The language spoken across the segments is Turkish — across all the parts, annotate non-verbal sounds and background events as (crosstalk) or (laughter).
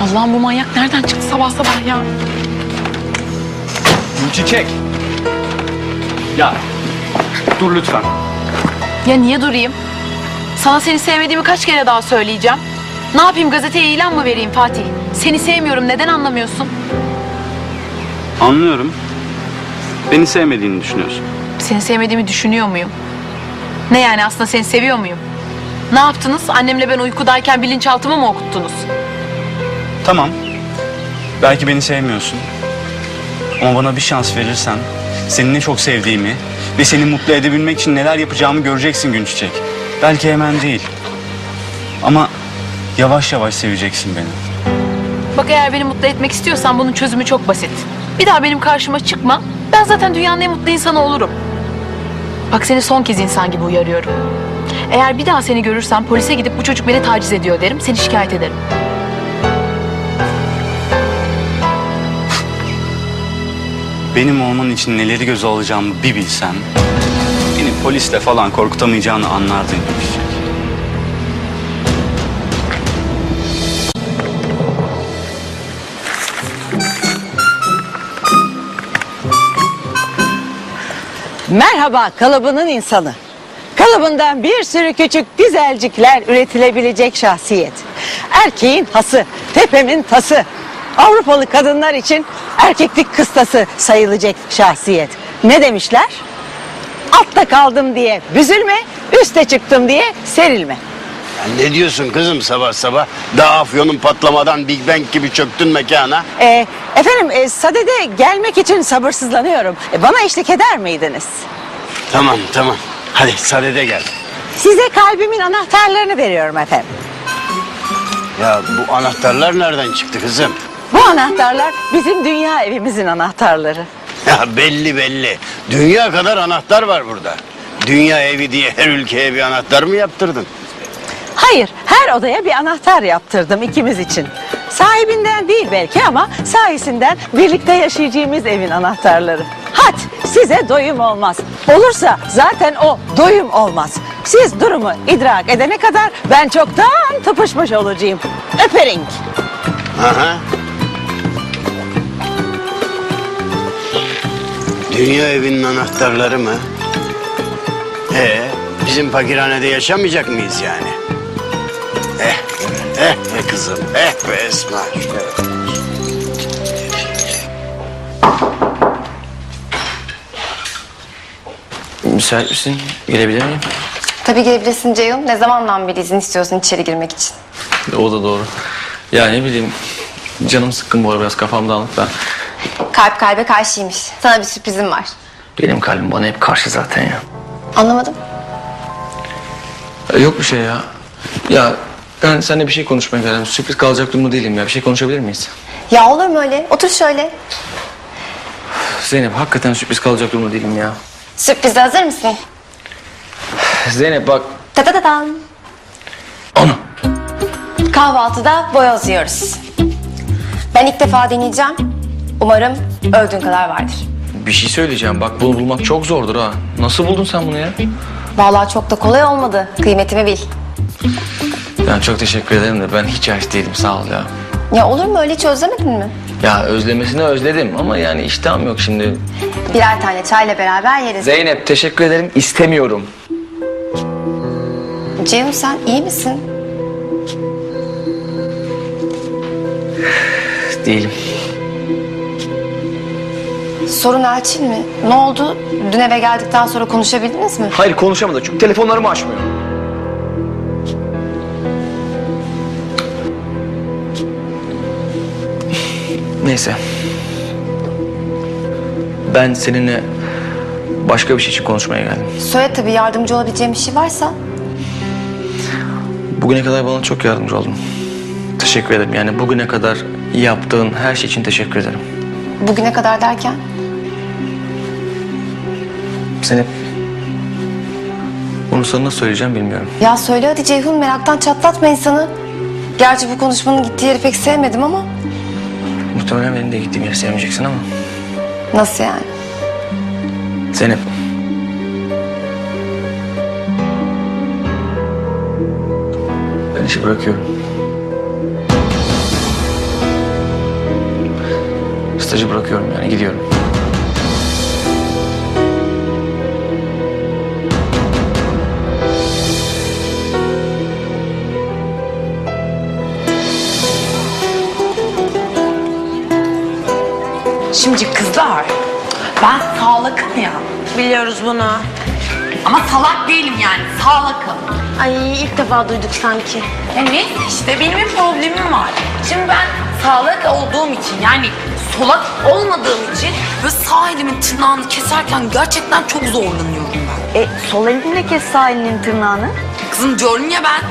Allah'ım bu manyak nereden çıktı sabah sabah ya? Çiçek. Ya dur lütfen. Ya niye durayım? Sana seni sevmediğimi kaç kere daha söyleyeceğim. Ne yapayım gazeteye ilan mı vereyim Fatih? Seni sevmiyorum neden anlamıyorsun? Anlıyorum. Beni sevmediğini düşünüyorsun. Seni sevmediğimi düşünüyor muyum? Ne yani aslında seni seviyor muyum? Ne yaptınız? Annemle ben uykudayken bilinçaltımı mı okuttunuz? Tamam. Belki beni sevmiyorsun. Ama bana bir şans verirsen seni ne çok sevdiğimi ve seni mutlu edebilmek için neler yapacağımı göreceksin gün çiçek. Belki hemen değil. Ama yavaş yavaş seveceksin beni. Bak eğer beni mutlu etmek istiyorsan bunun çözümü çok basit. Bir daha benim karşıma çıkma. Ben zaten dünyanın en mutlu insanı olurum. Bak seni son kez insan gibi uyarıyorum. Eğer bir daha seni görürsem polise gidip bu çocuk beni taciz ediyor derim. Seni şikayet ederim. Benim olman için neleri göze alacağımı bir bilsen... ...beni polisle falan korkutamayacağını anlardın gün çiçek. Merhaba kalıbının insanı. Kalıbından bir sürü küçük güzelcikler üretilebilecek şahsiyet. Erkeğin hası, tepemin tası. Avrupalı kadınlar için erkeklik kıstası sayılacak şahsiyet. Ne demişler? Altta kaldım diye büzülme, üste çıktım diye serilme. Ya ne diyorsun kızım sabah sabah? Daha afyonun patlamadan Big Bang gibi çöktün mekana. Ee, efendim e, sadede gelmek için sabırsızlanıyorum. E, bana eşlik eder miydiniz? Tamam tamam. Hadi sadede gel. Size kalbimin anahtarlarını veriyorum efendim. Ya bu anahtarlar nereden çıktı kızım? Bu anahtarlar bizim dünya evimizin anahtarları. Ya belli belli. Dünya kadar anahtar var burada. Dünya evi diye her ülkeye bir anahtar mı yaptırdın? Hayır, her odaya bir anahtar yaptırdım ikimiz için. Sahibinden değil belki ama sayesinden birlikte yaşayacağımız evin anahtarları. Hadi size doyum olmaz. Olursa zaten o doyum olmaz. Siz durumu idrak edene kadar ben çoktan tıpışmış olacağım. Öpering. Aha. Dünya evinin anahtarları mı? Ee, bizim fakirhanede yaşamayacak mıyız yani? Eh, eh be kızım, eh be Esma. Müsait misin? Gelebilir miyim? Tabii gelebilirsin Ceyhun. Ne zamandan beri izin istiyorsun içeri girmek için? O da doğru. Ya ne bileyim canım sıkkın bu ara biraz kafam dağınık da. Kalp kalbe karşıymış. Sana bir sürprizim var. Benim kalbim bana hep karşı zaten ya. Anlamadım. Yok bir şey ya. Ya ben seninle bir şey konuşmaya geldim. Sürpriz kalacak durumda değilim ya. Bir şey konuşabilir miyiz? Ya olur mu öyle? Otur şöyle. Zeynep hakikaten sürpriz kalacak durumda değilim ya. Sürprize hazır mısın? Zeynep bak. Ta ta ta tam. Onu. Kahvaltıda boyoz yiyoruz. Ben ilk defa deneyeceğim. Umarım öldüğün kadar vardır. Bir şey söyleyeceğim. Bak bunu bulmak çok zordur ha. Nasıl buldun sen bunu ya? Vallahi çok da kolay olmadı. Kıymetimi bil. Yani çok teşekkür ederim de ben hiç aç değilim. Sağ ol ya. Ya olur mu öyle hiç özlemedin mi? Ya özlemesini özledim ama yani iştahım yok şimdi. Birer tane çayla beraber yeriz. Zeynep teşekkür ederim. istemiyorum. Ceyhun sen iyi misin? Değilim. Sorun Elçin mi? Ne oldu? Dün eve geldikten sonra konuşabildiniz mi? Hayır konuşamadı çünkü telefonlarımı açmıyor. Neyse. Ben seninle başka bir şey için konuşmaya geldim. Söyle tabii yardımcı olabileceğim bir şey varsa. Bugüne kadar bana çok yardımcı oldun. Teşekkür ederim. Yani bugüne kadar yaptığın her şey için teşekkür ederim. Bugüne kadar derken? Zeynep. Bunu sana nasıl söyleyeceğim bilmiyorum. Ya söyle hadi Ceyhun meraktan çatlatma insanı. Gerçi bu konuşmanın gittiği yeri pek sevmedim ama. Muhtemelen benim de gittiğim yeri sevmeyeceksin ama. Nasıl yani? Zeynep. Ben işi bırakıyorum. Stajı bırakıyorum yani gidiyorum. Şimdi kızlar, ben sağlakım ya. Biliyoruz bunu. Ama salak değilim yani, sağlakım. Ay ilk defa duyduk sanki. Ya neyse işte benim bir problemim var. Şimdi ben sağlak olduğum için yani solak olmadığım için ve sağ elimin tırnağını keserken gerçekten çok zorlanıyorum ben. E sol elinle kes sağ elinin tırnağını. Kızım diyorum ya ben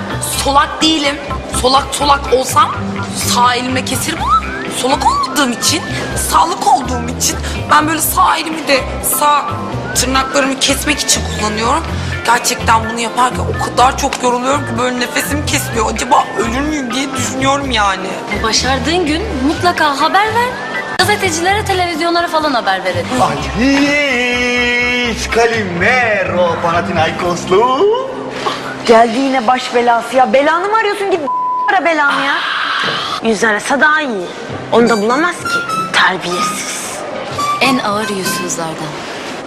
solak değilim. Solak solak olsam sağ elimle keserim ama solak olmadığım için, sağlık olduğum için ben böyle sağ elimi de sağ tırnaklarımı kesmek için kullanıyorum. Gerçekten bunu yaparken o kadar çok yoruluyorum ki böyle nefesim kesiliyor. Acaba ölür müyüm diye düşünüyorum yani. Başardığın gün mutlaka haber ver. Gazetecilere, televizyonlara falan haber verelim. Alice Calimero Panathinaikoslu. Geldi yine baş belası ya. Belanı mı arıyorsun git (laughs) ara belanı ya. Yüz arasa daha iyi. Onu da bulamaz ki. Terbiyesiz. En ağır yüzsüzlerden.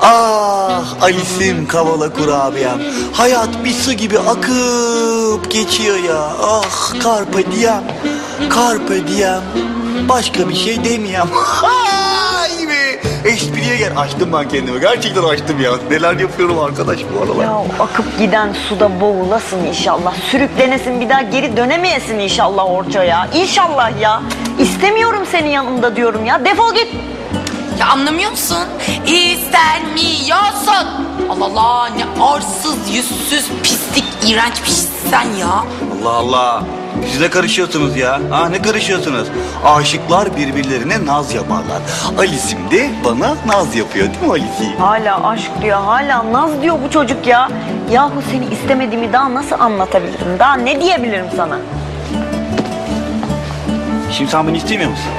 Ah Alice'im kavala kurabiyem. Hayat bir su gibi akıp geçiyor ya. Ah carpe diem. Carpe diem. Başka bir şey demeyeyim. (laughs) Ay be. Espriye gel. Açtım ben kendimi. Gerçekten açtım ya. Neler yapıyorum arkadaş bu aralar. Ya akıp giden suda boğulasın inşallah. Sürüklenesin bir daha geri dönemeyesin inşallah Orça ya. İnşallah ya. İstemiyorum seni yanımda diyorum ya. Defol git. Ya anlamıyor musun? İstemiyorsun. Allah Allah ne arsız, yüzsüz, pislik, iğrenç bir şeysin sen ya. Allah Allah. Siz ne karışıyorsunuz ya? Ha ne karışıyorsunuz? Aşıklar birbirlerine naz yaparlar. Alice'im de bana naz yapıyor değil mi Alice'im? Hala aşk diyor, hala naz diyor bu çocuk ya. Yahu seni istemediğimi daha nasıl anlatabilirim? Daha ne diyebilirim sana? Şimdi sen beni istemiyor musun?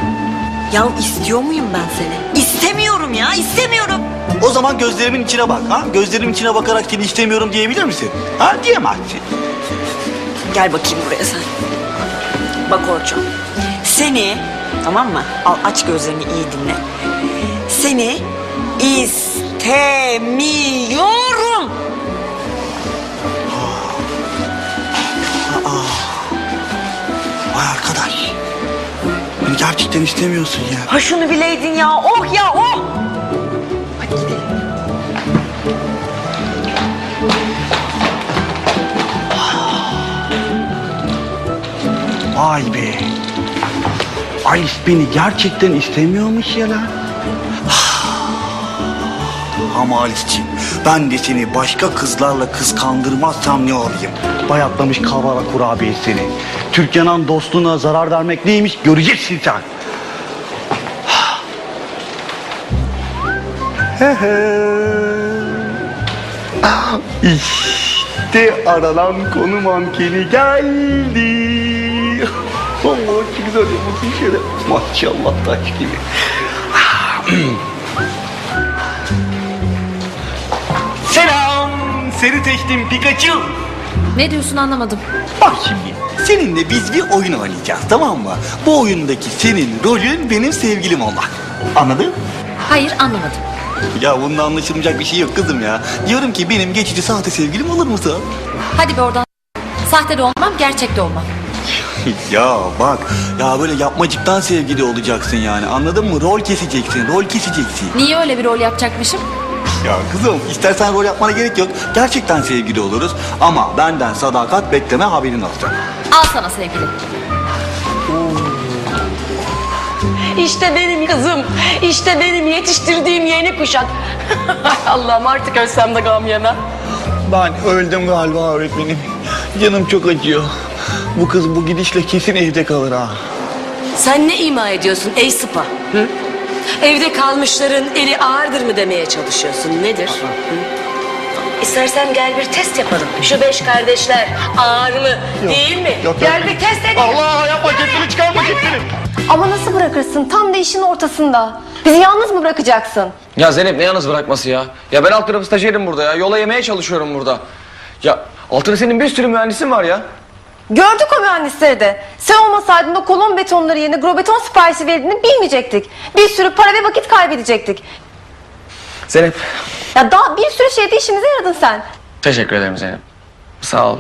Ya istiyor muyum ben seni? İstemiyorum ya, istemiyorum. O zaman gözlerimin içine bak ha. Gözlerimin içine bakarak seni istemiyorum diyebilir misin? Ha diyemezsin. Gel bakayım buraya sen. Bak Orço. Seni, tamam mı? Al aç gözlerini iyi dinle. Seni istemiyorum. Vay arkadaş. Beni gerçekten istemiyorsun ya. Ha şunu bileydin ya. Oh ya oh. Vay be. Alice beni gerçekten istemiyormuş ya lan. (sighs) Ama Alice'ciğim ben de seni başka kızlarla kıskandırmazsam ne olayım? Bayatlamış kavala kurabiye seni. Türkan'ın dostluğuna zarar vermek neymiş göreceksin sen. (sighs) İşte aranan konu mankeni geldi. Yapmışsın şöyle. Maşallah taş gibi. Selam. Seni seçtim Pikachu. Ne diyorsun anlamadım. Bak şimdi seninle biz bir oyun oynayacağız tamam mı? Bu oyundaki senin rolün benim sevgilim olmak. Anladın? Hayır anlamadım. Ya bunda anlaşılmayacak bir şey yok kızım ya. Diyorum ki benim geçici sahte sevgilim olur musun? Hadi be oradan. Sahte de olmam, gerçek de olmam. Ya bak ya böyle yapmacıktan sevgili olacaksın yani anladın mı? Rol keseceksin, rol keseceksin. Niye öyle bir rol yapacakmışım? Ya kızım istersen rol yapmana gerek yok. Gerçekten sevgili oluruz ama benden sadakat bekleme haberin olsun. Al sana sevgili. İşte benim kızım. İşte benim yetiştirdiğim yeni kuşak. (laughs) Allah'ım artık ölsem de gam yemem. Ben öldüm galiba öğretmenim. Canım çok acıyor. Bu kız bu gidişle kesin evde kalır ha. Sen ne ima ediyorsun ey sıpa? Hı? Evde kalmışların eli ağırdır mı demeye çalışıyorsun? Nedir? Hı? İstersen gel bir test yapalım. Şu beş kardeşler ağır mı değil mi? gel bir test edelim. Allah yapma cetini çıkarma cetini. Ama nasıl bırakırsın? Tam da işin ortasında. Bizi yalnız mı bırakacaksın? Ya Zeynep ne yalnız bırakması ya? Ya ben alt tarafı stajyerim burada ya. Yola yemeye çalışıyorum burada. Ya altında senin bir sürü mühendisin var ya. Gördük o mühendisleri de. Sen olmasaydın o kolon betonları yerine grobeton siparişi verdiğini bilmeyecektik. Bir sürü para ve vakit kaybedecektik. Zeynep Ya daha bir sürü şeyde işimize yaradın sen. teşekkür ederim Zeynep. Sağ ol.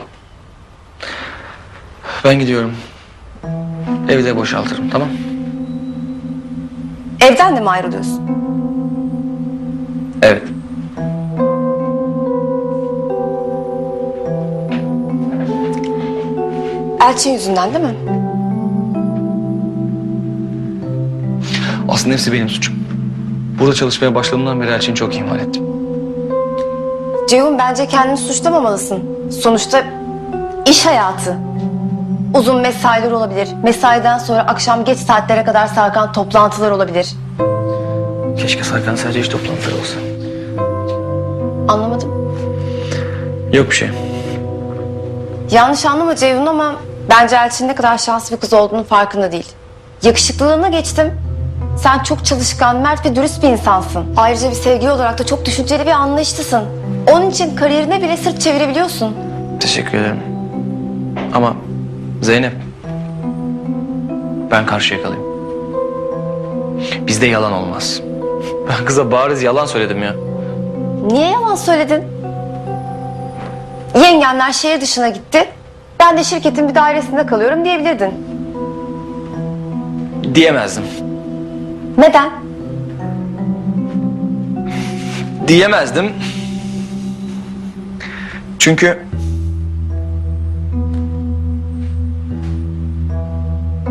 Ben gidiyorum. Evi de boşaltırım tamam Evden de mi ayrılıyorsun? Evet. Elçin yüzünden değil mi? Aslında hepsi benim suçum. Burada çalışmaya başladığımdan beri Elçin'i çok ihmal ettim. Ceyhun bence kendini suçlamamalısın. Sonuçta iş hayatı. Uzun mesailer olabilir. Mesaiden sonra akşam geç saatlere kadar sarkan toplantılar olabilir. Keşke Sarkan sadece iş toplantıları olsa. Anlamadım. Yok bir şey. Yanlış anlama Ceyhun ama bence Elçin ne kadar şanslı bir kız olduğunun farkında değil. Yakışıklılığına geçtim. Sen çok çalışkan, mert ve dürüst bir insansın. Ayrıca bir sevgili olarak da çok düşünceli ve anlayışlısın. Onun için kariyerine bile sırt çevirebiliyorsun. Teşekkür ederim. Ama Zeynep. Ben karşı yakalıyım. Bizde yalan olmaz. (laughs) Ben kıza bariz yalan söyledim ya. Niye yalan söyledin? Yengenler şehir dışına gitti. Ben de şirketin bir dairesinde kalıyorum diyebilirdin. Diyemezdim. Neden? Diyemezdim. Çünkü...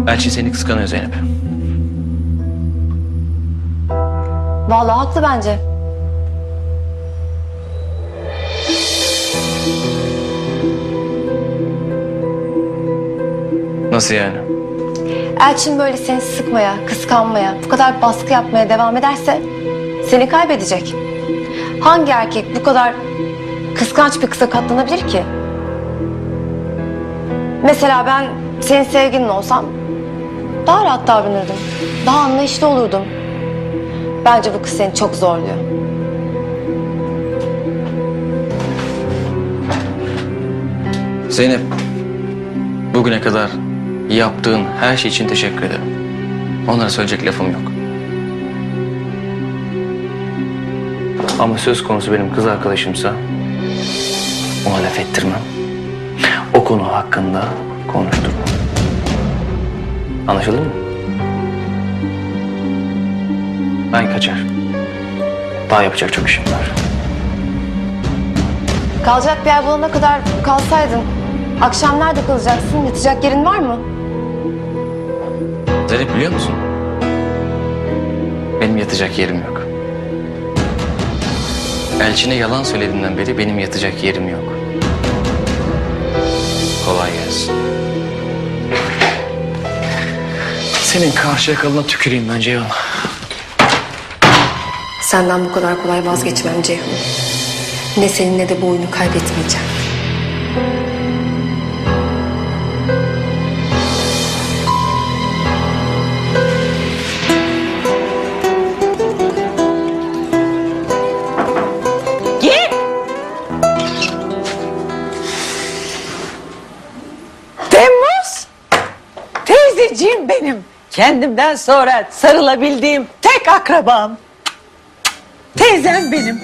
Elçin seni kıskanıyor Zeynep. Vallahi haklı bence. Nasıl yani? Elçin böyle seni sıkmaya, kıskanmaya, bu kadar baskı yapmaya devam ederse seni kaybedecek. Hangi erkek bu kadar kıskanç bir kıza katlanabilir ki? Mesela ben senin sevgilin olsam daha rahat davranırdım. Daha anlayışlı olurdum. Bence bu kız seni çok zorluyor. Zeynep, bugüne kadar yaptığın her şey için teşekkür ederim. Onlara söyleyecek lafım yok. Ama söz konusu benim kız arkadaşımsa ona laf ettirmem. O konu hakkında konuşturmam. Anlaşıldı mı? Ben kaçar. Daha yapacak çok işim var. Kalacak bir yer bulana kadar kalsaydın. Akşam nerede kalacaksın? Yatacak yerin var mı? Zeynep biliyor musun? Benim yatacak yerim yok. Elçine yalan söylediğinden beri benim yatacak yerim yok. Kolay gelsin. Senin karşı yakalına tüküreyim ben Ceyhun. Senden bu kadar kolay vazgeçmem Ceyhun. Ne senin ne de bu oyunu kaybetmeyeceğim. Kendimden sonra sarılabildiğim tek akrabam. Teyzem benim.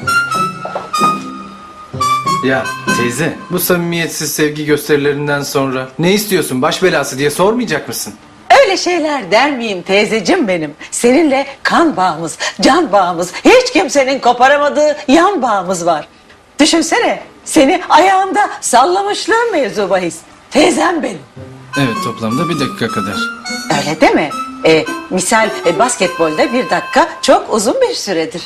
Ya teyze bu samimiyetsiz sevgi gösterilerinden sonra ne istiyorsun baş belası diye sormayacak mısın? Öyle şeyler der miyim teyzeciğim benim? Seninle kan bağımız, can bağımız, hiç kimsenin koparamadığı yan bağımız var. Düşünsene seni ayağında sallamışlığım mevzu bahis. Teyzem benim. Evet toplamda bir dakika kadar. Öyle değil mi? E, misal e, basketbolda bir dakika çok uzun bir süredir.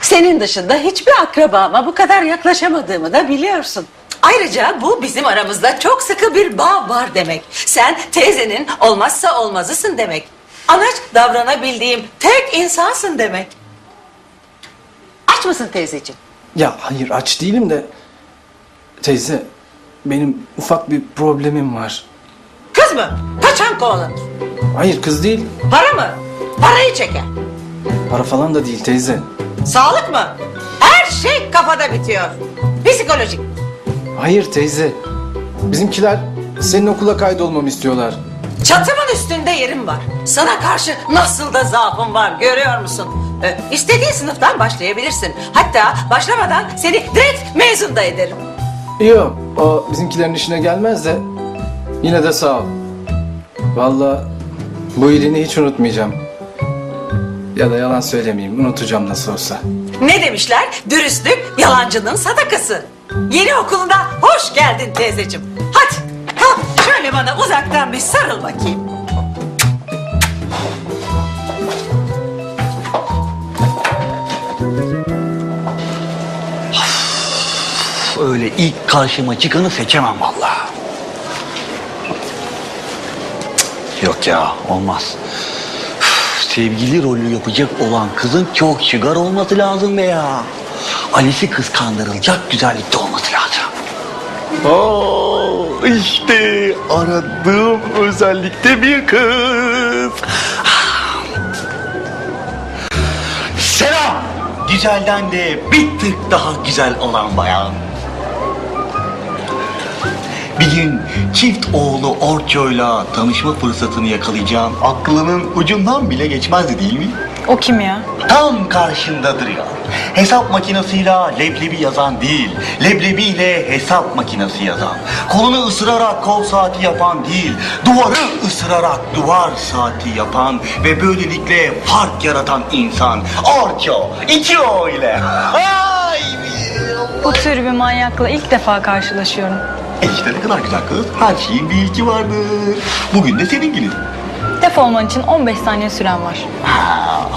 Senin dışında hiçbir akrabama bu kadar yaklaşamadığımı da biliyorsun. Ayrıca bu bizim aramızda çok sıkı bir bağ var demek. Sen teyzenin olmazsa olmazısın demek. anaç davranabildiğim tek insansın demek. Aç mısın teyzeciğim? Ya hayır aç değilim de... Teyze benim ufak bir problemim var. Kız mı? Kaçan kovalanır. Hayır kız değil. Para mı? Parayı çeker. Para falan da değil teyze. Sağlık mı? Her şey kafada bitiyor. Psikolojik. Hayır teyze. Bizimkiler senin okula kaydolmamı istiyorlar. Çatımın üstünde yerim var. Sana karşı nasıl da zaafım var görüyor musun? Ee, istediğin sınıftan başlayabilirsin. Hatta başlamadan seni direkt mezun da ederim. Yok o bizimkilerin işine gelmez de yine de sağ ol. Vallahi bu iyiliğini hiç unutmayacağım. Ya da yalan söylemeyeyim unutacağım nasıl olsa. Ne demişler? Dürüstlük yalancının sadakası. Yeni okuluna hoş geldin teyzeciğim. Hadi kalk şöyle bana uzaktan bir sarıl bakayım. Öyle ilk karşıma çıkanı seçemem vallahi. Yok ya olmaz. Üf, Sevgili rolü yapacak olan kızın çok şıgar olması lazım be ya. Alice'i kıskandırılacak güzellikte olması lazım. Oo, işte aradığım özellikte bir kız. Selam. Güzelden de bir tık daha güzel olan bayan. Bir gün çift oğlu Orço'yla tanışma fırsatını yakalayacağım. Aklının ucundan bile geçmezdi değil mi? O kim ya? Tam karşında duruyor. Hesap makinesiyle leblebi yazan değil, leblebiyle hesap makinesi yazan. Kolunu ısırarak kol saati yapan değil, duvarı ısırarak duvar saati yapan ve böylelikle fark yaratan insan. Orço, iki o ile. Ay! Bu tür bir manyakla ilk defa karşılaşıyorum. E işte ne kadar güzel kız. Her şeyin bir ilki vardır. Bugün de senin günün. Defolman için 15 saniye süren var. Ha,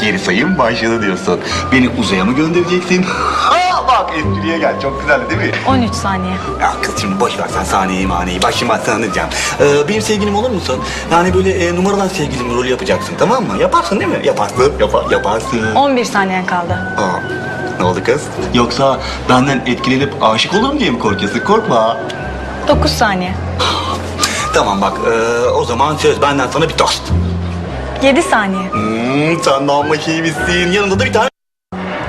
geri sayım başladı diyorsun. Beni uzaya mı göndereceksin? Ha, bak espriye gel. Çok güzeldi değil mi? 13 saniye. Ya kız şimdi boş ver sen sahneyi maneyi. Bak şimdi ben sana ne diyeceğim. Ee, benim sevgilim olur musun? Yani böyle e, numaradan sevgilim rolü yapacaksın tamam mı? Yaparsın değil mi? Yaparsın. Yapar, yaparsın. 11 saniyen kaldı. Aa, ne oldu kız? Yoksa benden etkilenip aşık olurum diye mi korkuyorsun? Korkma. 9 saniye. Tamam bak e, o zaman söz benden sana bir tost. 7 saniye. Hmm, sen de amma şey misin? Yanında da bir tane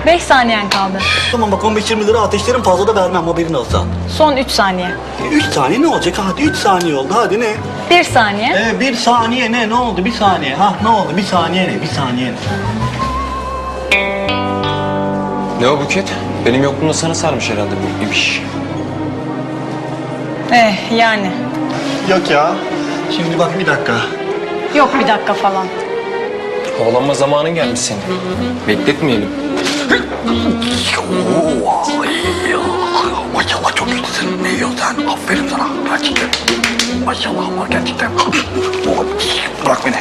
5 saniyen kaldı. Tamam bak 15-20 lira ateşlerim fazla da vermem haberin olsa. Son 3 saniye. 3 saniye ne olacak? Hadi 3 saniye oldu hadi ne? 1 saniye. Ee, bir saniye ne? Ne oldu? Bir saniye. Ha ne oldu? Bir saniye ne? Bir saniye ne? Ne o Buket? Benim yokluğumda sana sarmış herhalde bu ibiş. Eh yani. Yok ya. Şimdi bak bir dakika. Yok bir dakika falan. Havalanma zamanın gelmiş senin. Bekletmeyelim. Çok. Ne yiyorsun sen? Aferin sana. Gerçekten. Maşallah ama gerçekten. Oğlum, Bırak beni.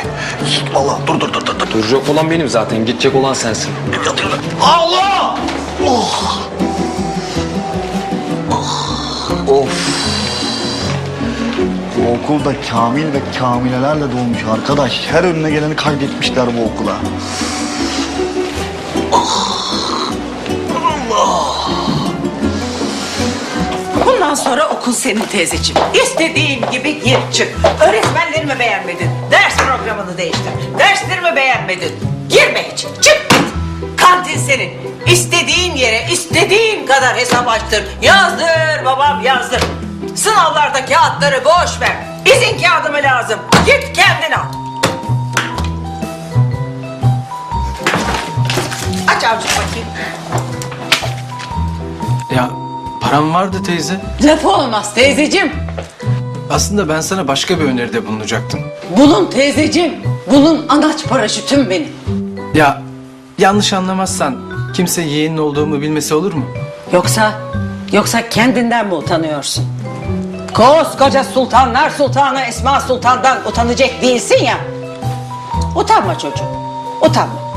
Allah dur dur dur dur. dur. Duracak olan benim zaten. Gidecek olan sensin. Yatıyorum. Allah! Oh! Oh! Of! Bu okulda kamil ve kamilelerle dolmuş arkadaş. Her önüne geleni kaydetmişler bu okula. Bundan sonra okul senin teyzeciğim. İstediğin gibi gir çık. Öğretmenlerimi beğenmedin. Ders programını değiştir. Derslerimi beğenmedin. Girme hiç. Çık git. Kantin senin. İstediğin yere istediğin kadar hesap açtır. Yazdır babam yazdır. Sınavlarda kağıtları boş ver. İzin kağıdı mı lazım? Git kendin al. Aç avucunu bakayım. Ya param vardı teyze. Lafı olmaz teyzeciğim. Aslında ben sana başka bir öneride bulunacaktım. Bulun teyzeciğim. Bulun anaç paraşütüm benim. Ya yanlış anlamazsan kimse yeğenin olduğumu bilmesi olur mu? Yoksa, yoksa kendinden mi utanıyorsun? Koskoca sultanlar sultanı Esma Sultan'dan utanacak değilsin ya. Utanma çocuğum, utanma.